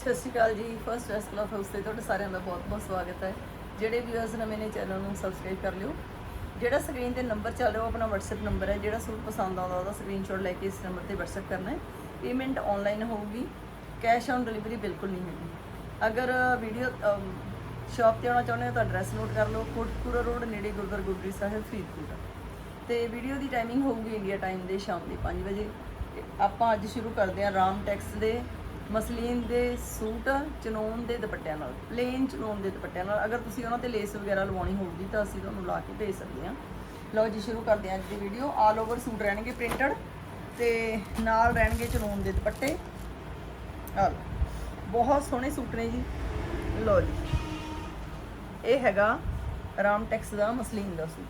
ਸਤਿ ਸ਼੍ਰੀ ਅਕਾਲ ਜੀ। First rest club house ਤੇ ਤੁਹਾਡਾ ਸਾਰਿਆਂ ਦਾ ਬਹੁਤ-ਬਹੁਤ ਸਵਾਗਤ ਹੈ। ਜਿਹੜੇ ਵੀਅਰਸ ਨਵੇਂ ਨੇ ਚੈਨਲ ਨੂੰ ਸਬਸਕ੍ਰਾਈਬ ਕਰ ਲਿਓ। ਜਿਹੜਾ ਸਕਰੀਨ ਤੇ ਨੰਬਰ ਚੱਲ ਰਿਹਾ, ਉਹ ਆਪਣਾ WhatsApp ਨੰਬਰ ਹੈ। ਜਿਹੜਾ ਸੂਟ ਪਸੰਦ ਆਉਂਦਾ, ਉਹਦਾ ਸਕਰੀਨਸ਼ਾਟ ਲੈ ਕੇ ਇਸ ਨੰਬਰ ਤੇ WhatsApp ਕਰਨਾ ਹੈ। ਪੇਮੈਂਟ ਆਨਲਾਈਨ ਹੋਊਗੀ। ਕੈਸ਼ ਔਨ ਡਿਲੀਵਰੀ ਬਿਲਕੁਲ ਨਹੀਂ ਹੈਗੀ। ਅਗਰ ਵੀਡੀਓ ਸ਼ਾਪ ਤੇ ਆਉਣਾ ਚਾਹੁੰਦੇ ਹੋ, ਤਾਂ ਐਡਰੈਸ ਨੋਟ ਕਰ ਲਓ। ਕੋਟਪੂਰਾ ਰੋਡ ਨੇੜੇ ਗੁਰਦੁਆਰਾ ਗੁਰਦਰੀ ਸਾਹਿਬ, ਫਰੀਦਕੋਟ। ਤੇ ਵੀਡੀਓ ਦੀ ਟਾਈਮਿੰਗ ਹੋਊਗੀ ਇੰਡੀਆ ਟਾਈਮ ਦੇ ਸ਼ਾਮ ਦੇ 5 ਵਜੇ। ਤੇ ਆਪਾਂ ਅੱਜ ਸ਼ੁਰੂ ਕਰਦੇ ਹਾਂ ਰਾਮ ਟੈਕਸ ਦੇ ਮਸਲੀਨ ਦੇ ਸੂਟ ਚਨੋਨ ਦੇ ਦੁਪੱਟਿਆਂ ਨਾਲ ਪਲੇਨ ਚਨੋਨ ਦੇ ਦੁਪੱਟਿਆਂ ਨਾਲ। ਅਗਰ ਤੁਸੀਂ ਉਹਨਾਂ ਤੇ ਲੇਸ ਵਗੈਰਾ ਲਵਾਉਣੀ ਹੋਊਗੀ ਤਾਂ ਅਸੀਂ ਤੁਹਾਨੂੰ ਲਾ ਕੇ ਭੇਜ ਸਕਦੇ ਹਾਂ। ਲਓ ਜੀ, ਸ਼ੁਰੂ ਕਰਦੇ ਹਾਂ ਅੱਜ ਦੀ ਵੀਡੀਓ ਆਲ ਓਵਰ ਸੂਟ ਰਹਿਣਗੇ ਪ੍ਰਿੰਟਡ ਤੇ ਨਾਲ ਰਹਿਣਗੇ ਚਨੋਨ ਦੇ ਦੁਪੱਟੇ। ਆਹ ਬਹੁਤ ਸੋਹਣੇ ਸੂਟ ਨੇ ਜੀ। ਲਓ ਜੀ, ਇਹ ਹੈਗਾ ਰਾਮ ਟੈਕਸ ਦਾ ਮਸਲੀਨ ਦਾ ਸੂਟ।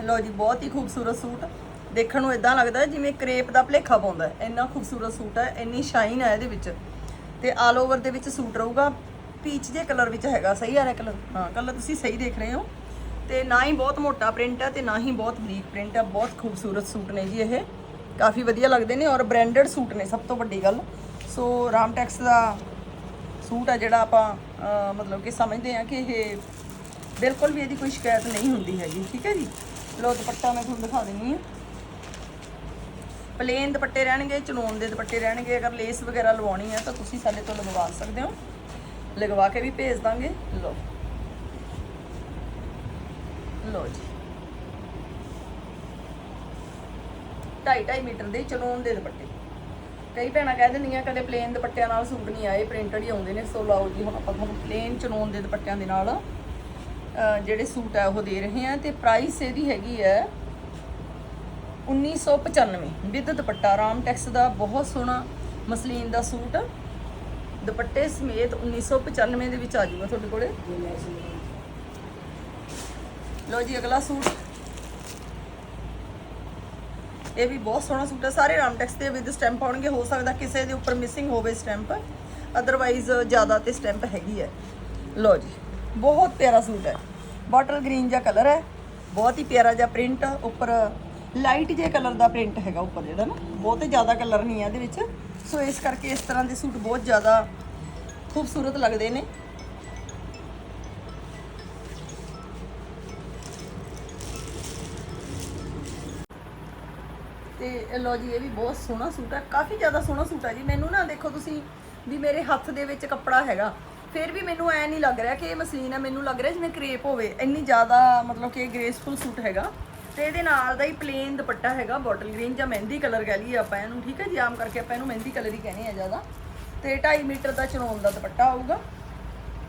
ਲਓ ਜੀ, ਬਹੁਤ ਹੀ ਖੂਬਸੂਰਤ ਸੂਟ। ਦੇਖਣ ਨੂੰ ਇਦਾਂ ਲੱਗਦਾ ਜਿਵੇਂ ਕਰੇਪ ਦਾ ਭਲੇਖਾ ਪਾਉਂਦਾ ਇੰਨਾ ਖੂਬਸੂਰਤ ਸੂਟ ਹੈ, ਇੰਨੀ ਸ਼ਾਈਨ ਹੈ ਇਹਦੇ ਵਿੱਚ। ਤੇ ਆਲ ਓਵਰ ਦੇ ਵਿੱਚ ਸੂਟ ਰਹੂਗਾ। ਪੀਚ ਜੇ ਕਲਰ ਵਿੱਚ ਹੈਗਾ, ਸਹੀ ਆ ਰਿਹਾ ਕਲਰ ਹਾਂ ਕਲਰ ਤੁਸੀਂ ਸਹੀ ਦੇਖ ਰਹੇ ਹੋ। ਤੇ ਨਾ ਹੀ ਬਹੁਤ ਮੋਟਾ ਪ੍ਰਿੰਟ ਹੈ ਤੇ ਨਾ ਹੀ ਬਹੁਤ ਬਰੀਕ ਪ੍ਰਿੰਟ ਹੈ। ਬਹੁਤ ਖੂਬਸੂਰਤ ਸੂਟ ਨੇ ਜੀ ਇਹ। ਕਾਫੀ ਵਧੀਆ ਲੱਗਦੇ ਨੇ ਔਰ ਬ੍ਰਾਂਡਡ ਸੂਟ ਨੇ ਸਭ ਤੋਂ ਵੱਡੀ ਗੱਲ। ਸੋ ਰਾਮਟੈਕਸ ਦਾ ਸੂਟ ਆ ਜਿਹੜਾ ਆਪਾਂ ਮਤਲਬ ਕਿ ਸਮਝਦੇ ਆ ਕਿ ਇਹ ਬਿਲਕੁਲ ਵੀ ਇਹਦੀ ਕੋਈ ਸ਼ਿਕਾਇਤ ਨਹੀਂ ਹੁੰਦੀ ਹੈਗੀ। ਠੀਕ ਹੈ ਜੀ? ਲੋ ਦੁਪੱਟਾ ਮੈਂ ਤੁਹਾਨੂੰ ਦਿਖਾ ਦਿੰਨੀ ਆ ਪਲੇਨ ਦੁਪੱਟੇ ਰਹਿਣਗੇ ਚਨੋਨ ਦੇ ਦੁਪੱਟੇ ਰਹਿਣਗੇ, ਅਗਰ ਲੇਸ ਵਗੈਰਾ ਲਵਾਉਣੀ ਹੈ ਤਾਂ ਤੁਸੀਂ ਸਾਡੇ ਤੋਂ ਲਗਵਾ ਸਕਦੇ ਹੋ। ਲਗਵਾ ਕੇ ਵੀ ਭੇਜ ਦਾਂਗੇ। ਲਓ। ਲਓ ਜੀ। 2.5 ਮੀਟਰ ਦੇ ਚਨੋਨ ਦੇ ਦੁਪੱਟੇ। ਕਈ ਭੈਣਾਂ ਕਹਿ ਦਿੰਦੀਆਂ, ਕਦੇ ਪਲੇਨ ਦੁਪੱਟਿਆਂ ਨਾਲ ਸੂਟ ਨਹੀਂ ਆਏ, ਪ੍ਰਿੰਟਡ ਹੀ ਆਉਂਦੇ ਨੇ। ਸੋ ਲਓ ਜੀ, ਹੁਣ ਆਪਾਂ ਤੁਹਾਨੂੰ ਪਲੇਨ ਚਨੋਨ ਦੇ ਦੁਪੱਟਿਆਂ ਦੇ ਨਾਲ ਜਿਹੜੇ ਸੂਟ ਆ ਉਹ ਦੇ ਰਹੇ ਆ ਤੇ ਪ੍ਰਾਈਸ ਇਹਦੀ ਹੈਗੀ ਹੈ 1995 ਵਿਦ ਦੁਪੱਟਾ, ਰਾਮ ਟੈਕਸ ਦਾ ਬਹੁਤ ਸੋਹਣਾ ਮਸਲੀਨ ਦਾ ਸੂਟ। ਦੁਪੱਟੇ ਸਮੇਤ 1995 ਦੇ ਵਿੱਚ ਆ ਜਾਊਗਾ ਤੁਹਾਡੇ ਕੋਲੇ। ਲਓ ਜੀ, ਅਗਲਾ ਸੂਟ। ਇਹ ਵੀ ਬਹੁਤ ਸੋਹਣਾ ਸੂਟ ਹੈ। ਸਾਰੇ ਰਾਮ ਟੈਕਸ ਦੇ ਵਿਦ ਸਟੈਂਪ ਆਉਣਗੇ। ਹੋ ਸਕਦਾ ਕਿਸੇ ਦੇ ਉੱਪਰ ਮਿਸਿੰਗ ਹੋਵੇ ਸਟੈਂਪ। ਅਦਰਵਾਈਜ਼ ਜ਼ਿਆਦਾ ਤੇ ਸਟੈਂਪ ਹੈਗੀ ਹੈ। ਲਓ ਜੀ, ਬਹੁਤ ਪਿਆਰਾ ਸੂਟ ਹੈ। ਬਾਟਲ ਗ੍ਰੀਨ ਜਿਹਾ ਕਲਰ ਹੈ। ਬਹੁਤ ਹੀ ਪਿਆਰਾ ਜਿਹਾ ਪ੍ਰਿੰਟ। ਉੱਪਰ ਲਾਈਟ ਜਿਹੇ ਕਲਰ ਦਾ ਪ੍ਰਿੰਟ ਹੈਗਾ ਉੱਪਰ ਜਿਹੜਾ ਨਾ, ਬਹੁਤੇ ਜ਼ਿਆਦਾ ਕਲਰ ਨਹੀਂ ਹੈ ਇਹਦੇ ਵਿੱਚ। ਸੋ ਇਸ ਕਰਕੇ ਇਸ ਤਰ੍ਹਾਂ ਦੇ ਸੂਟ ਬਹੁਤ ਜ਼ਿਆਦਾ ਖੂਬਸੂਰਤ ਲੱਗਦੇ ਨੇ। ਤੇ ਇਹ ਲਓ ਜੀ, ਇਹ ਵੀ ਬਹੁਤ ਸੋਹਣਾ ਸੂਟ ਹੈ ਕਾਫੀ ਜ਼ਿਆਦਾ ਸੋਹਣਾ ਸੂਟ ਹੈ ਜੀ। ਮੈਨੂੰ ਨਾ ਦੇਖੋ ਤੁਸੀਂ ਵੀ ਮੇਰੇ ਹੱਥ ਦੇ ਵਿੱਚ ਕੱਪੜਾ ਹੈਗਾ। ਫਿਰ ਵੀ ਮੈਨੂੰ ਐ ਨਹੀਂ ਲੱਗ ਰਿਹਾ ਕਿ ਇਹ ਮਸਲੀਨ ਹੈ ਮੈਨੂੰ ਲੱਗ ਰਿਹਾ ਜਿਵੇਂ ਕਰੇਪ ਹੋਵੇ। ਇੰਨੀ ਜ਼ਿਆਦਾ ਮਤਲਬ ਕਿ ਗ੍ਰੇਸਫੁਲ ਸੂਟ ਹੈਗਾ। ਤੇ ਇਹਦੇ ਨਾਲ ਦਾ ਹੀ ਪਲੇਨ ਦੁਪੱਟਾ ਹੈਗਾ ਬੋਟਲ ਗ੍ਰੀਨ ਜਾਂ ਮਹਿੰਦੀ ਕਲਰ ਕਹਿ ਲਈਏ ਆਪਾਂ ਇਹਨੂੰ, ਠੀਕ ਹੈ ਜੀ? ਆਮ ਕਰਕੇ ਆਪਾਂ ਇਹਨੂੰ ਮਹਿੰਦੀ ਕਲਰ ਹੀ ਕਹਿੰਦੇ ਆ ਜ਼ਿਆਦਾ। ਤੇ 2.5 ਮੀਟਰ ਦਾ ਚਨੋਨ ਦਾ ਦੁਪੱਟਾ ਆਊਗਾ।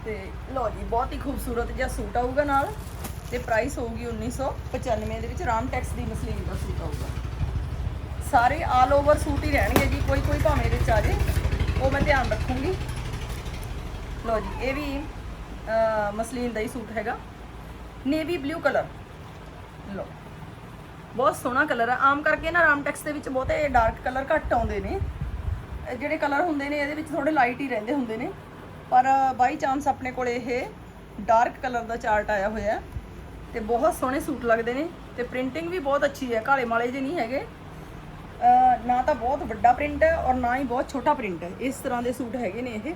ਤੇ ਲਓ ਜੀ, ਬਹੁਤ ਹੀ ਖੂਬਸੂਰਤ ਜਿਹਾ ਸੂਟ ਆਊਗਾ ਨਾਲ। ਤੇ ਪ੍ਰਾਈਸ ਹੋਊਗੀ 1995 ਦੇ ਵਿੱਚ, ਰਾਮ ਟੈਕਸ ਦੀ ਮਸਲੀਨ ਦਾ ਸੂਟ ਆਊਗਾ। ਸਾਰੇ ਆਲ ਓਵਰ ਸੂਟ ਹੀ ਰਹਿਣਗੇ ਜੀ, ਕੋਈ ਕੋਈ ਭਾਵੇਂ ਇਹਦੇ ਚ ਆ ਜੇ। ਉਹ ਮੈਂ ਧਿਆਨ ਰੱਖੂੰਗੀ। ਲਓ ਜੀ, ਇਹ ਵੀ ਮਸਲੀਨ ਦਾ ਹੀ ਸੂਟ ਹੈਗਾ। ਨੇਵੀ ਬਲੂ ਕਲਰ ਲਓ। ਬਹੁਤ ਸੋਹਣਾ ਕਲਰ ਹੈ ਆਮ ਕਰਕੇ ਨਾ ਰਾਮਟੈਕਸ ਦੇ ਵਿੱਚ ਬਹੁਤੇ ਡਾਰਕ ਕਲਰ ਘੱਟ ਆਉਂਦੇ ਨੇ। ਜਿਹੜੇ ਕਲਰ ਹੁੰਦੇ ਨੇ, ਇਹਦੇ ਵਿੱਚ ਥੋੜੇ ਲਾਈਟ ਹੀ ਰਹਿੰਦੇ ਹੁੰਦੇ ਨੇ। ਪਰ ਬਾਈ ਚਾਂਸ ਆਪਣੇ ਕੋਲ ਇਹ ਡਾਰਕ ਕਲਰ ਦਾ ਚਾਰਟ ਆਇਆ ਹੋਇਆ ਹੈ ਤੇ ਬਹੁਤ ਸੋਹਣੇ ਸੂਟ ਲੱਗਦੇ ਨੇ ਤੇ ਪ੍ਰਿੰਟਿੰਗ ਵੀ ਬਹੁਤ ਅੱਛੀ ਹੈ, ਕਾਲੇ ਮਾਲੇ ਜਿਹੇ ਨਹੀਂ ਹੈਗੇ। ਨਾ ਤਾਂ ਬਹੁਤ ਵੱਡਾ ਪ੍ਰਿੰਟ ਹੈ ਔਰ ਨਾ ਹੀ ਬਹੁਤ ਛੋਟਾ ਪ੍ਰਿੰਟ ਹੈ। ਇਸ ਤਰ੍ਹਾਂ ਦੇ ਸੂਟ ਹੈਗੇ ਨੇ ਇਹ।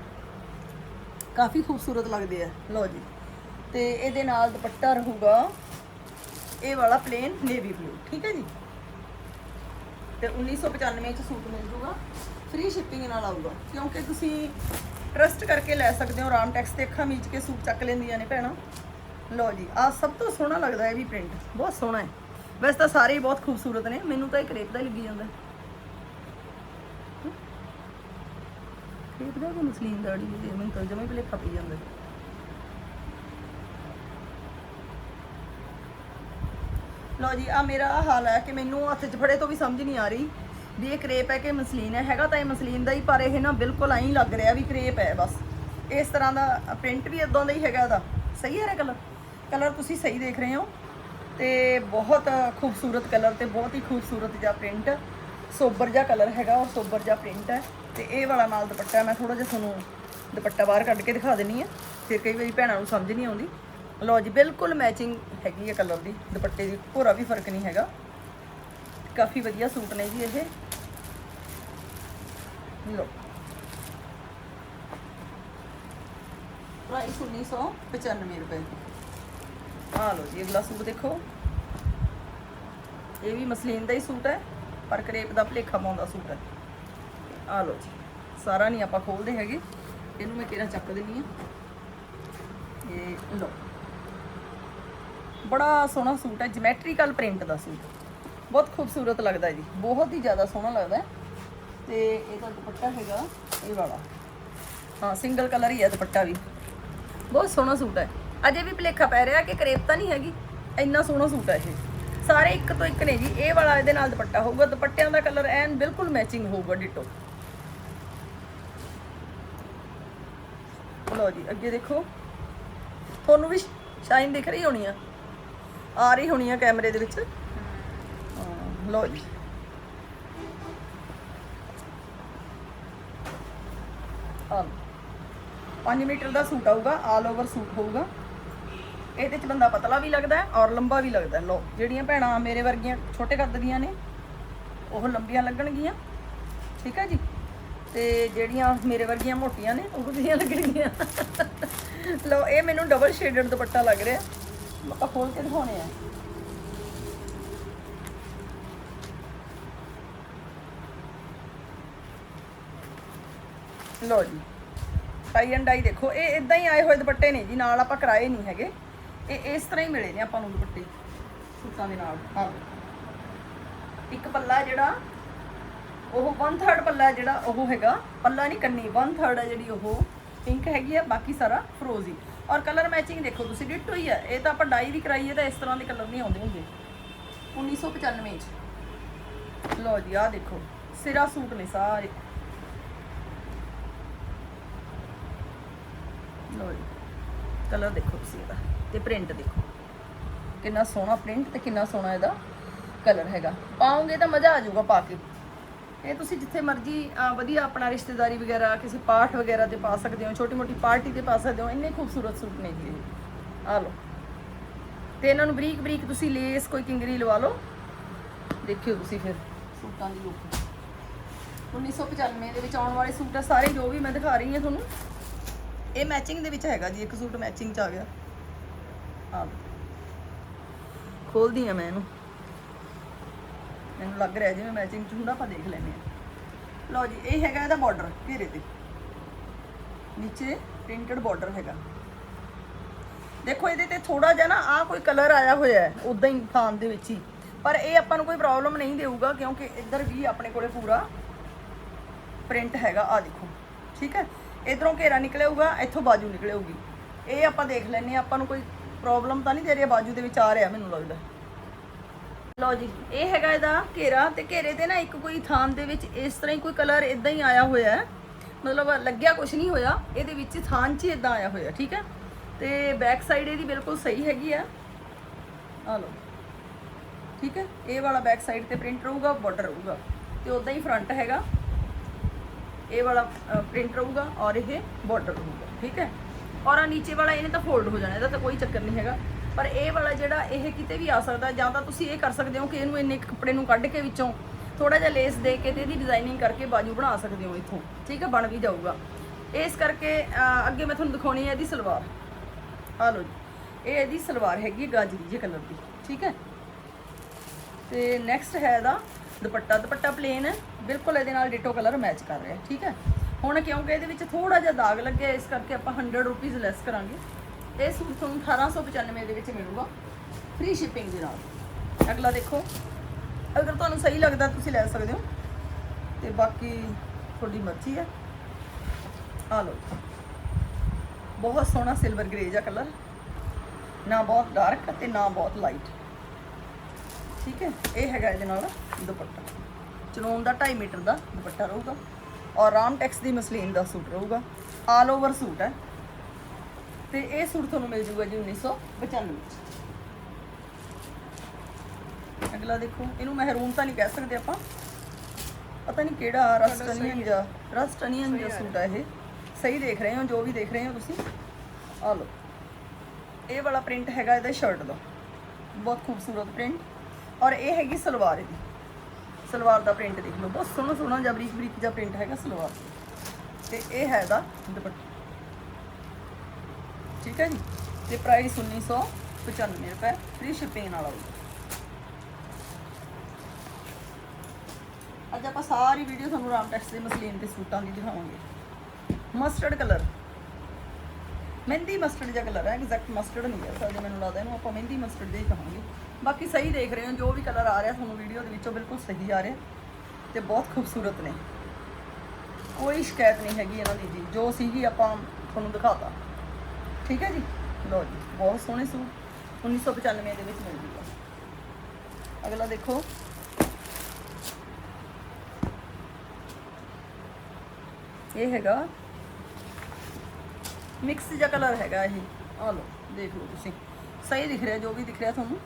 ਕਾਫੀ ਖੂਬਸੂਰਤ ਲੱਗਦੇ ਆ। ਲਓ ਜੀ। ਤੇ ਇਹਦੇ ਨਾਲ ਦੁਪੱਟਾ ਰਹੂਗਾ। ਇਹ ਵਾਲਾ ਪਲੇਨ ਨੇਵੀ ਬਲੂ ਠੀਕ ਹੈ ਜੀ? ਤੇ 1995 ਚ ਸੂਟ ਮਿਲ ਜੂਗਾ ਫ੍ਰੀ ਸ਼ਿਪਿੰਗ ਨਾਲ ਆਊਗਾ, ਕਿਉਂਕਿ ਤੁਸੀਂ ਟਰਸਟ ਕਰਕੇ ਲੈ ਸਕਦੇ ਹੋ, ਰਾਮ ਟੈਕਸ ਤੇ ਅੱਖਾਂ ਮੀਚ ਕੇ ਸੂਟ ਚੱਕ ਲੈਂਦੀਆਂ ਨੇ ਭੈਣਾਂ। ਲਓ ਜੀ ਆ ਸਭ ਤੋਂ ਸੋਹਣਾ ਲੱਗਦਾ ਇਹ ਵੀ ਪ੍ਰਿੰਟ ਬਹੁਤ ਸੋਹਣਾ ਹੈ। ਵੈਸੇ ਤਾਂ ਸਾਰੇ ਹੀ ਬਹੁਤ ਖੂਬਸੂਰਤ ਨੇ, ਮੈਨੂੰ ਤਾਂ ਇਹ ਕਰੇਪ ਦਾ ਹੀ ਲੱਗੀ ਜਾਂਦਾ ਕਰੇਪ ਦਾ ਕੋਈ ਮਸਲੀਨ ਦਾ ਅੜੀ ਦੇ ਮੈਨੂੰ ਤਾਂ ਜਮੇ ਭਲੇਖਾ ਪਈ ਜਾਂਦਾ ਲਓ ਜੀ ਆ ਮੇਰਾ ਆਹ ਹਾਲ ਹੈ ਕਿ ਮੈਨੂੰ ਹੱਥ 'ਚ ਫੜੇ ਤੋਂ ਵੀ ਸਮਝ ਨਹੀਂ ਆ ਰਹੀ ਵੀ ਇਹ ਕਰੇਪ ਹੈ ਕਿ ਮਸਲੀਨ ਹੈ। ਹੈਗਾ ਤਾਂ ਇਹ ਮਸਲੀਨ ਦਾ ਹੀ, ਪਰ ਇਹ ਨਾ ਬਿਲਕੁਲ ਐਂ ਲੱਗ ਰਿਹਾ ਵੀ ਕਰੇਪ ਹੈ ਬਸ। ਇਸ ਤਰ੍ਹਾਂ ਦਾ ਪ੍ਰਿੰਟ ਵੀ ਇਦਾਂ ਦਾ ਹੀ ਹੈਗਾ ਇਹਦਾ। ਸਹੀ ਹੈ ਨਾ ਕਲਰ ਕਲਰ ਤੁਸੀਂ ਸਹੀ ਦੇਖ ਰਹੇ ਹੋ। ਤੇ ਬਹੁਤ ਖੂਬਸੂਰਤ ਕਲਰ ਤੇ ਬਹੁਤ ਹੀ ਖੂਬਸੂਰਤ ਜਿਹਾ ਪ੍ਰਿੰਟ ਸੋਬਰ ਜਿਹਾ ਕਲਰ ਹੈਗਾ ਔਰ ਸੋਬਰ ਜਿਹਾ ਪ੍ਰਿੰਟ ਹੈ। ਤੇ ਇਹ ਵਾਲਾ ਨਾਲ ਦੁਪੱਟਾ ਮੈਂ ਥੋੜਾ ਜਿਹਾ ਤੁਹਾਨੂੰ ਦੁਪੱਟਾ ਬਾਹਰ ਕੱਢ ਕੇ ਦਿਖਾ ਦਿੰਨੀ ਆ ਫਿਰ ਕਈ ਵਾਰੀ ਭੈਣਾਂ ਨੂੰ ਸਮਝ ਨਹੀਂ ਆਉਂਦੀ। ਲਓ ਜੀ ਬਿਲਕੁਲ ਮੈਚਿੰਗ ਹੈਗੀ ਹੈ ਕਲਰ ਦੀ। ਦੁਪੱਟੇ ਦੀ ਭੋਰਾ ਵੀ ਫ਼ਰਕ ਨਹੀਂ ਹੈਗਾ। ਕਾਫੀ ਵਧੀਆ ਸੂਟ ਨੇ ਜੀ ਇਹ। ਲਓ। ਪ੍ਰਾਈਸ 1995 ਰੁਪਏ। ਆ ਲਓ ਜੀ ਅਗਲਾ ਸੂਟ ਦੇਖੋ। ਇਹ ਵੀ ਮਸਲੀਨ ਦਾ ਹੀ ਸੂਟ ਹੈ ਪਰ ਕਰੇਪ ਦਾ ਭਲੇਖਾ ਪਾਉਂਦਾ ਸੂਟ ਹੈ। ਆ ਲਓ ਜੀ ਸਾਰਾ ਨਹੀਂ ਆਪਾਂ ਖੋਲਦੇ ਹੈਗੇ। ਇਹਨੂੰ ਮੈਂ ਕਿਹੜਾ ਚੱਕ ਦਿੰਨੀ ਆ ਇਹ ਲਓ। ਬੜਾ ਸੋਹਣਾ ਸੂਟ ਹੈ ਜਿਮੈਟ੍ਰੀਕਲ ਪ੍ਰਿੰਟ ਦਾ ਸੂਟ। ਬਹੁਤ ਖੂਬਸੂਰਤ ਲੱਗਦਾ ਜੀ, ਬਹੁਤ ਹੀ ਜ਼ਿਆਦਾ ਸੋਹਣਾ ਲੱਗਦਾ ਹੈ। ਤੇ ਇਹਦਾ ਦੁਪੱਟਾ ਹੈਗਾ, ਇਹ ਵਾਲਾ। ਹਾਂ ਸਿੰਗਲ ਕਲਰ ਹੀ ਹੈ ਦੁਪੱਟਾ ਵੀ। ਬਹੁਤ ਸੋਹਣਾ ਸੂਟ ਹੈ। ਅਜੇ ਵੀ ਭਲੇਖਾ ਪੈ ਰਿਹਾ ਕਿ ਕਰੇਪ ਤਾਂ ਨਹੀਂ ਹੈਗੀ, ਇੰਨਾ ਸੋਹਣਾ ਸੂਟ ਹੈ ਇਹ। ਸਾਰੇ ਇੱਕ ਤੋਂ ਇੱਕ ਨੇ ਜੀ, ਇਹ ਵਾਲਾ ਇਹਦੇ ਨਾਲ ਦੁਪੱਟਾ ਹੋਊਗਾ, ਦੁਪੱਟਿਆਂ ਦਾ ਕਲਰ ਐਨ ਬਿਲਕੁਲ ਮੈਚਿੰਗ ਹੋਊਗਾ ਡਿਟੋ। ਲਓ ਜੀ, ਅੱਗੇ ਦੇਖੋ। ਤੁਹਾਨੂੰ ਵੀ ਸ਼ਾਈਨ ਦਿਖ ਰਹੀ ਹੋਣੀ ਆ। ਆ ਰਹੀ ਹੋਣੀ ਆ ਕੈਮਰੇ ਦੇ ਵਿੱਚ। ਹਾਂ, ਲਓ ਜੀ। ਆ 5 ਮੀਟਰ ਦਾ ਸੂਟ ਆਊਗਾ ਆਲ ਓਵਰ ਸੂਟ ਹੋਊਗਾ। ਇਹਦੇ ਚ ਬੰਦਾ ਪਤਲਾ ਵੀ ਲੱਗਦਾ ਹੈ ਔਰ ਲੰਬਾ ਵੀ ਲੱਗਦਾ ਹੈ। ਲਓ ਜਿਹੜੀਆਂ ਭੈਣਾਂ ਮੇਰੇ ਵਰਗੀਆਂ ਛੋਟੇ ਕੱਦ ਦੀਆਂ ਨੇ ਉਹ ਲੰਬੀਆਂ ਲੱਗਣਗੀਆਂ। ਠੀਕ ਹੈ ਜੀ? ਤੇ ਜਿਹੜੀਆਂ ਮੇਰੇ ਵਰਗੀਆਂ ਮੋਟੀਆਂ ਨੇ ਉਹ ਵੀ ਲੱਗਣਗੀਆਂ। ਲਓ ਇਹ ਮੈਨੂੰ ਡਬਲ ਸ਼ੇਡਡ ਦੁਪੱਟਾ ਲੱਗ ਰਿਹਾ। ਆਪਾਂ ਖੋਲ ਕੇ ਦਿਖਾਉਣੇ ਆ। ਲਓ ਜੀ ਟਾਈ ਐਂਡ ਡਾਈ ਦੇਖੋ, ਇਹ ਇਦਾਂ ਹੀ ਆਏ ਹੋਏ ਦੁਪੱਟੇ ਨੇ ਜੀ, ਨਾਲ ਆਪਾਂ ਕਰਾਏ ਨਹੀਂ ਹੈਗੇ। ਇਹ ਇਸ ਤਰ੍ਹਾਂ ਹੀ ਮਿਲੇ ਨੇ ਆਪਾਂ ਨੂੰ ਦੁਪੱਟੇ, ਸੂਟਾਂ ਦੇ ਨਾਲ। ਹਾਂ। ਇੱਕ ਪੱਲਾ ਜਿਹੜਾ, ਉਹ 1/3 ਪੱਲਾ ਜਿਹੜਾ ਉਹ ਹੈਗਾ, ਪੱਲਾ ਨਹੀਂ ਕੰਨੀ 1/3 ਹੈ ਜਿਹੜੀ ਉਹ ਪਿੰਕ ਹੈਗੀ ਆ, ਬਾਕੀ ਸਾਰਾ ਫਰੋਜ਼ੀ ਔਰ ਕਲਰ ਮੈਚਿੰਗ ਦੇਖੋ, ਤੁਸੀਂ ਡਿਟੋ ਹੀ ਹੈ ਇਹ ਤਾਂ ਆਪਾਂ ਡਾਈ ਵੀ ਕਰਾਈਏ ਤਾਂ ਇਸ ਤਰ੍ਹਾਂ ਦੇ ਕਲਰ ਨਹੀਂ ਆਉਂਦੇ ਹੁੰਦੇ। 1995 ਚ। ਲਓ ਜੀ, ਆਹ ਦੇਖੋ, ਸਿਰਾ ਸੂਟ ਨੇ ਸਾਰੇ। ਲਓ ਜੀ ਕਲਰ ਦੇਖੋ ਤੁਸੀਂ ਇਹਦਾ, ਤੇ ਪ੍ਰਿੰਟ ਦੇਖੋ। ਕਿੰਨਾ ਸੋਹਣਾ ਪ੍ਰਿੰਟ ਤੇ ਕਿੰਨਾ ਸੋਹਣਾ ਇਹਦਾ ਕਲਰ ਹੈਗਾ। ਪਾਉਂਗੇ ਤਾਂ ਮਜ਼ਾ ਆ ਜਾਊਗਾ ਪਾ ਕੇ। ਇਹ ਤੁਸੀਂ ਜਿੱਥੇ ਮਰਜ਼ੀ ਵਧੀਆ ਆਪਣਾ ਰਿਸ਼ਤੇਦਾਰੀ ਵਗੈਰਾ ਕਿਸੇ ਪਾਠ ਵਗੈਰਾ ਤੇ ਪਾ ਸਕਦੇ ਹੋ ਛੋਟੀ ਮੋਟੀ ਪਾਰਟੀ ਤੇ ਪਾ ਸਕਦੇ ਹੋ ਇੰਨੇ ਖੂਬਸੂਰਤ ਸੂਟ ਨੇ ਜੀ ਆ ਲਓ। ਤੇ ਇਹਨਾਂ ਨੂੰ ਬਰੀਕ ਬਰੀਕ ਤੁਸੀਂ ਲੇਸ ਕੋਈ ਕਿੰਗਰੀ ਲਵਾ ਲਓ। ਦੇਖਿਓ ਤੁਸੀਂ ਫਿਰ। ਸੂਟਾਂ ਦੀ ਲੁੱਕ 1995 ਦੇ ਵਿੱਚ ਆਉਣ ਵਾਲੇ ਸੂਟ ਆ ਸਾਰੇ ਜੋ ਵੀ ਮੈਂ ਦਿਖਾ ਰਹੀ ਹਾਂ ਤੁਹਾਨੂੰ ਇਹ ਮੈਚਿੰਗ ਦੇ ਵਿੱਚ ਹੈਗਾ ਜੀ ਇੱਕ ਸੂਟ ਮੈਚਿੰਗ ਚ ਆ ਗਿਆ। ਆ ਖੋਲਦੀ ਆ ਮੈਂ ਇਹਨੂੰ। ਮੈਨੂੰ ਲੱਗ ਰਿਹਾ ਜਿਵੇਂ ਮੈਚਿੰਗ ਚ ਹੁੰਦਾ, ਆਪਾਂ ਦੇਖ ਲੈਂਦੇ ਹਾਂ। ਲਓ ਜੀ, ਇਹ ਹੈਗਾ ਇਹਦਾ ਬਾਰਡਰ ਘੇਰੇ ਤੇ। ਨੀਚੇ ਪ੍ਰਿੰਟਡ ਬਾਰਡਰ ਹੈਗਾ। ਦੇਖੋ, ਇਹਦੇ ਤੇ ਥੋੜਾ ਜਿਹਾ ਨਾ ਆ ਕੋਈ ਕਲਰ ਆਇਆ ਹੋਇਆ ਹੈ ਉਦਾਂ ਹੀ ਥਾਨ ਦੇ ਵਿੱਚ ਹੀ। ਪਰ ਇਹ ਆਪਾਂ ਨੂੰ ਕੋਈ ਪ੍ਰੋਬਲਮ ਨਹੀਂ ਦੇਊਗਾ, ਕਿਉਂਕਿ ਇੱਧਰ ਵੀ ਆਪਣੇ ਕੋਲੇ ਪੂਰਾ ਪ੍ਰਿੰਟ ਹੈਗਾ ਆ ਦੇਖੋ। ਠੀਕ ਹੈ? ਇਧਰੋਂ ਘੇਰਾ ਨਿਕਲੇਊਗਾ, ਇੱਥੋਂ ਬਾਜੂ ਨਿਕਲੇਊਗੀ। ਇਹ ਆਪਾਂ ਦੇਖ ਲੈਨੇ ਆ ਆਪਾਂ ਨੂੰ ਕੋਈ ਪ੍ਰੋਬਲਮ ਤਾਂ ਨਹੀਂ ਦੇ ਰਹੀ, ਬਾਜੂ ਦੇ ਵਿੱਚ ਆ ਰਿਹਾ, ਮੈਨੂੰ ਲੱਗਦਾ। ਲਓ ਜੀ, ਇਹ ਹੈਗਾ ਇਹਦਾ ਘੇਰਾ ਤੇ ਘੇਰੇ ਤੇ ਨਾ ਇੱਕ ਕੋਈ ਥਾਨ ਦੇ ਵਿੱਚ ਇਸ ਤਰ੍ਹਾਂ ਹੀ ਕੋਈ ਕਲਰ ਇਦਾਂ ਹੀ ਆਇਆ ਹੋਇਆ ਹੈ। ਮਤਲਬ ਲੱਗਿਆ ਕੁਝ ਨਹੀਂ ਹੋਇਆ, ਇਹਦੇ ਵਿੱਚ ਥਾਨ 'ਚ ਹੀ ਇਦਾਂ ਆਇਆ ਹੋਇਆ, ਠੀਕ ਹੈ? ਤੇ ਬੈਕ ਸਾਈਡ ਇਹਦੀ ਬਿਲਕੁਲ ਸਹੀ ਹੈਗੀ ਆ ਆ ਲਓ, ਠੀਕ ਹੈ? ਇਹ ਵਾਲਾ ਬੈਕ ਸਾਈਡ ਤੇ ਪ੍ਰਿੰਟ ਰਹੂਗਾ ਬਾਰਡਰ ਰਹੂਗਾ। ਤੇ ਉਦਾਂ ਹੀ ਫਰੰਟ ਹੈਗਾ। ਇਹ ਵਾਲਾ ਪ੍ਰਿੰਟ ਰਹੂਗਾ ਔਰ ਇਹ ਬਾਰਡਰ ਰਹੂਗਾ, ਠੀਕ ਹੈ? ਔਰ ਆ ਨੀਚੇ ਵਾਲਾ ਇਹਨੇ ਤਾਂ ਫੋਲਡ ਹੋ ਜਾਣਾ, ਇਹਦਾ ਤਾਂ ਕੋਈ ਚੱਕਰ ਨਹੀਂ ਹੈਗਾ। ਪਰ ਇਹ ਵਾਲਾ ਜਿਹੜਾ ਇਹ ਕਿਤੇ ਵੀ ਆ ਸਕਦਾ, ਜਾਂ ਤਾਂ ਤੁਸੀਂ ਇਹ ਕਰ ਸਕਦੇ ਹੋ ਕਿ ਇਹਨੂੰ ਇੰਨੇ ਕੱਪੜੇ ਨੂੰ ਕੱਢ ਕੇ ਵਿੱਚੋਂ ਥੋੜਾ ਜਿਹਾ ਲੇਸ ਦੇ ਕੇ ਤੇ ਇਹਦੀ ਡਿਜ਼ਾਈਨਿੰਗ ਕਰਕੇ ਬਾਜੂ ਬਣਾ ਸਕਦੇ ਹੋ ਇੱਥੋਂ, ਠੀਕ ਹੈ, ਬਣ ਵੀ ਜਾਊਗਾ। ਇਸ ਕਰਕੇ ਅੱਗੇ ਮੈਂ ਤੁਹਾਨੂੰ ਦਿਖਾਉਣੀ ਹੈ ਇਹਦੀ ਸਲਵਾਰ। ਆ ਲਓ ਜੀ, ਇਹ ਇਹਦੀ ਸਲਵਾਰ ਹੈਗੀ ਹੈ ਗਾਜਰੀ ਜਿਹੇ ਕਲਰ ਦੀ, ਠੀਕ ਹੈ। ਤੇ ਨੈਕਸਟ ਹੈ ਇਹਦਾ ਦੁਪੱਟਾ ਦੁਪੱਟਾ ਪਲੇਨ ਹੈ, ਬਿਲਕੁਲ ਇਹਦੇ ਨਾਲ ਡਿਟੋ ਕਲਰ ਮੈਚ ਕਰ ਰਿਹਾ, ਠੀਕ ਹੈ। ਹੁਣ ਕਿਉਂਕਿ ਇਹਦੇ ਵਿੱਚ ਥੋੜਾ ਜਿਹਾ ਦਾਗ ਲੱਗਿਆ, ਇਸ ਕਰਕੇ ਆਪਾਂ 100 ਰੁਪਏ ਲੈਸ ਕਰਾਂਗੇ। ਇਹ ਸੂਟ ਤੁਹਾਨੂੰ 1895 ਦੇ ਵਿੱਚ ਮਿਲੂਗਾ। ਫ੍ਰੀ ਸ਼ਿਪਿੰਗ ਦੇ ਨਾਲ। ਅਗਲਾ ਦੇਖੋ। ਅਗਰ ਤੁਹਾਨੂੰ ਸਹੀ ਲੱਗਦਾ, ਤੁਸੀਂ ਲੈ ਸਕਦੇ ਹੋ। ਤੇ ਬਾਕੀ ਤੁਹਾਡੀ ਮਰਜ਼ੀ ਹੈ। ਆ ਲਓ ਬਹੁਤ ਸੋਹਣਾ ਸਿਲਵਰ ਗ੍ਰੇ ਜਿਹਾ ਕਲਰ ਨਾ ਬਹੁਤ ਡਾਰਕ ਤੇ ਨਾ ਬਹੁਤ ਲਾਈਟ ਠੀਕ ਹੈ? ਇਹ ਹੈਗਾ ਇਹਦੇ ਨਾਲ ਦੁਪੱਟਾ। ਚਨੋਨ ਦਾ 2.5 ਮੀਟਰ ਦਾ ਦੁਪੱਟਾ ਰਹੂਗਾ। ਔਰ ਰਾਮ ਟੈਕਸ ਦੀ ਮਸਲੀਨ ਦਾ ਸੂਟ ਰਹੂਗਾ। ਆਲ ਓਵਰ ਸੂਟ ਹੈ। ਤੇ ਇਹ ਸੂਟ ਤੁਹਾਨੂੰ ਮਿਲ ਜੂਗਾ ਜੀ 1995 ਚ ਅਗਲਾ ਦੇਖੋ ਇਹਨੂੰ ਮਹਿਰੂਨ ਤਾਂ ਨਹੀਂ ਕਹਿ ਸਕਦੇ ਆਪਾਂ। ਪਤਾ ਨਹੀਂ ਕਿਹੜਾ ਰਸਟ ਅਨੀਅਨ ਜਾਂ ਰਸਟ ਅਨੀਅਨ ਜਾਂ ਸੂਟ ਹੈ ਇਹ। ਸਹੀ ਦੇਖ ਰਹੇ ਹੋ ਜੋ ਵੀ ਦੇਖ ਰਹੇ ਹੋ ਤੁਸੀਂ। ਆ ਲਓ। ਇਹ ਵਾਲਾ ਪ੍ਰਿੰਟ ਹੈਗਾ ਇਹਦਾ ਸ਼ਰਟ ਦਾ। ਬਹੁਤ ਖੂਬਸੂਰਤ ਪ੍ਰਿੰਟ। ਔਰ ਇਹ ਹੈਗੀ ਸਲਵਾਰ ਇਹਦੀ। ਸਲਵਾਰ ਦਾ ਪ੍ਰਿੰਟ ਦੇਖ ਲਓ। ਬਹੁਤ ਸੋਹਣਾ ਸੋਹਣਾ ਜਿਹਾ ਬਰੀਕ ਬਰੀਕ ਜਿਹਾ ਪ੍ਰਿੰਟ ਹੈਗਾ ਸਲਵਾਰ। ਤੇ ਇਹ ਹੈ ਇਹਦਾ ਦੁਪੱਟਾ। ਠੀਕ ਹੈ ਜੀ? ਤੇ ਪ੍ਰਾਈਸ 1995 ਰੁਪਏ ਫ੍ਰੀ ਸ਼ਿਪਿੰਗ ਨਾਲ ਆਊਗਾ। ਅੱਜ ਆਪਾਂ ਸਾਰੀ ਵੀਡੀਓ ਤੁਹਾਨੂੰ ਰਾਮ ਟੈਕਸ ਦੇ ਮਸਲੀਨ ਦੇ ਸੂਟਾਂ ਦੀ ਦਿਖਾਵਾਂਗੇ। ਮਸਟਰਡ ਕਲਰ ਮਹਿੰਦੀ ਮਸਟਰਡ ਜਿਹਾ ਕਲਰ ਹੈ ਐਗਜ਼ੈਕਟ ਮਸਟਰਡ ਨਹੀਂ ਹੈ, ਸਾਡੇ ਮੈਨੂੰ ਲੱਗਦਾ ਇਹਨੂੰ ਆਪਾਂ ਮਹਿੰਦੀ ਮਸਟਰਡ ਦੇ ਹੀ ਕਹਾਂਗੇ। ਬਾਕੀ ਸਹੀ ਦੇਖ ਰਹੇ ਹੋ, ਜੋ ਵੀ ਕਲਰ ਆ ਰਿਹਾ ਤੁਹਾਨੂੰ ਵੀਡੀਓ ਦੇ ਵਿੱਚੋਂ ਬਿਲਕੁਲ ਸਹੀ ਆ ਰਿਹਾ। ਤੇ ਬਹੁਤ ਖੂਬਸੂਰਤ ਨੇ। ਕੋਈ ਸ਼ਿਕਾਇਤ ਨਹੀਂ ਹੈਗੀ ਇਹਨਾਂ ਦੀ ਜੀ, ਜੋ ਸੀਗੀ ਆਪਾਂ ਤੁਹਾਨੂੰ ਦਿਖਾਤਾ। ਠੀਕ ਹੈ ਜੀ? ਲਓ ਜੀ, ਬਹੁਤ ਸੋਹਣੇ ਸੂਟ 1995 ਦੇ ਵਿੱਚ ਮਿਲ ਜੂਗਾ। ਅਗਲਾ ਦੇਖੋ। ਇਹ ਹੈਗਾ ਮਿਕਸ ਜਿਹਾ ਕਲਰ ਹੈਗਾ ਇਹ। ਆ ਲਓ, ਦੇਖ ਲਓ ਤੁਸੀਂ। ਸਹੀ ਦਿਖ ਰਿਹਾ, ਜੋ ਵੀ ਦਿਖ ਰਿਹਾ ਤੁਹਾਨੂੰ।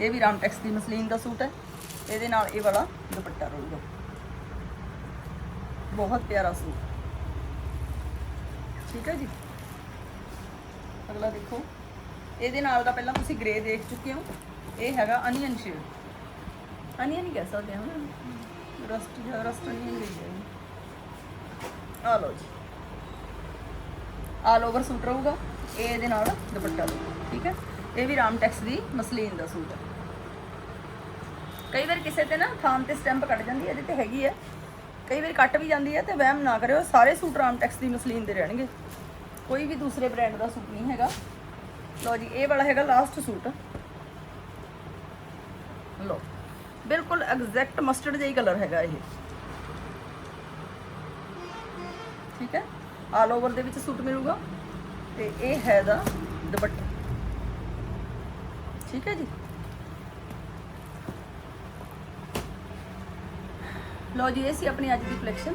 ਇਹ ਵੀ ਰਾਮਟੈਕਸ ਦੀ ਮਸਲੀਨ ਦਾ ਸੂਟ ਹੈ। ਇਹਦੇ ਨਾਲ ਇਹ ਵਾਲਾ ਦੁਪੱਟਾ ਰਹੂਗਾ। ਬਹੁਤ ਪਿਆਰਾ ਸੂਟ। ਠੀਕ ਹੈ ਜੀ? ਅਗਲਾ ਦੇਖੋ। ਇਹਦੇ ਨਾਲ ਦਾ ਪਹਿਲਾਂ ਤੁਸੀਂ ਗ੍ਰੇ ਦੇਖ ਚੁੱਕੇ ਹੋ। ਇਹ ਹੈਗਾ ਅਨੀਅਨ ਸ਼ੇਡ ਅਨੀਅਨ ਹੀ ਕਹਿ ਸਕਦੇ ਹਾਂ ਰਸਟ ਜਿਹਾ ਰਸਟ ਅਨੀਅਨ ਹੈ ਆ ਲਓ ਜੀ। ਆਲ ਓਵਰ ਸੂਟ ਰਹੂਗਾ। ਇਹ ਇਹਦੇ ਨਾਲ ਦੁਪੱਟਾ ਰਹੂਗਾ ਠੀਕ ਹੈ? ਇਹ ਵੀ ਰਾਮਟੈਕਸ ਦੀ ਮਸਲੀਨ ਦਾ ਸੂਟ ਹੈ। ਕਈ ਵਾਰ ਕਿਸੇ ਤੇ ਨਾ ਥਾਮ ਤੇ ਸਟੈਂਪ ਕੱਟ ਜਾਂਦੀ ਹੈ ਇਹਦੇ ਤੇ ਹੈਗੀ ਹੈ। ਕਈ ਵਾਰ ਕੱਟ ਵੀ ਜਾਂਦੀ ਹੈ ਤੇ ਵਹਿਮ ਨਾ ਕਰਿਓ ਸਾਰੇ ਸੂਟ ਰਾਮਟੈਕਸ ਦੀ ਮਸਲੀਨ ਦੇ ਰਹਿਣਗੇ। ਕੋਈ ਵੀ ਦੂਸਰੇ ਬ੍ਰਾਂਡ ਦਾ ਸੂਟ ਨਹੀਂ ਹੈਗਾ। ਲਓ ਜੀ, ਇਹ ਵਾਲਾ ਹੈਗਾ ਲਾਸਟ ਸੂਟ। ਲਓ, ਬਿਲਕੁਲ ਐਗਜ਼ੈਕਟ ਮਸਟਰਡ ਜਿਹਾ ਹੀ ਕਲਰ ਹੈਗਾ ਇਹ। ਠੀਕ ਹੈ? ਆਲ ਓਵਰ ਦੇ ਵਿੱਚ ਸੂਟ ਮਿਲੂਗਾ। ਤੇ ਇਹ ਹੈ ਦਾ ਦੁਪੱਟਾ। ਠੀਕ ਹੈ ਜੀ? ਲਓ ਜੀ, ਇਹ ਸੀ ਆਪਣੀ ਅੱਜ ਦੀ ਕਲੈਕਸ਼ਨ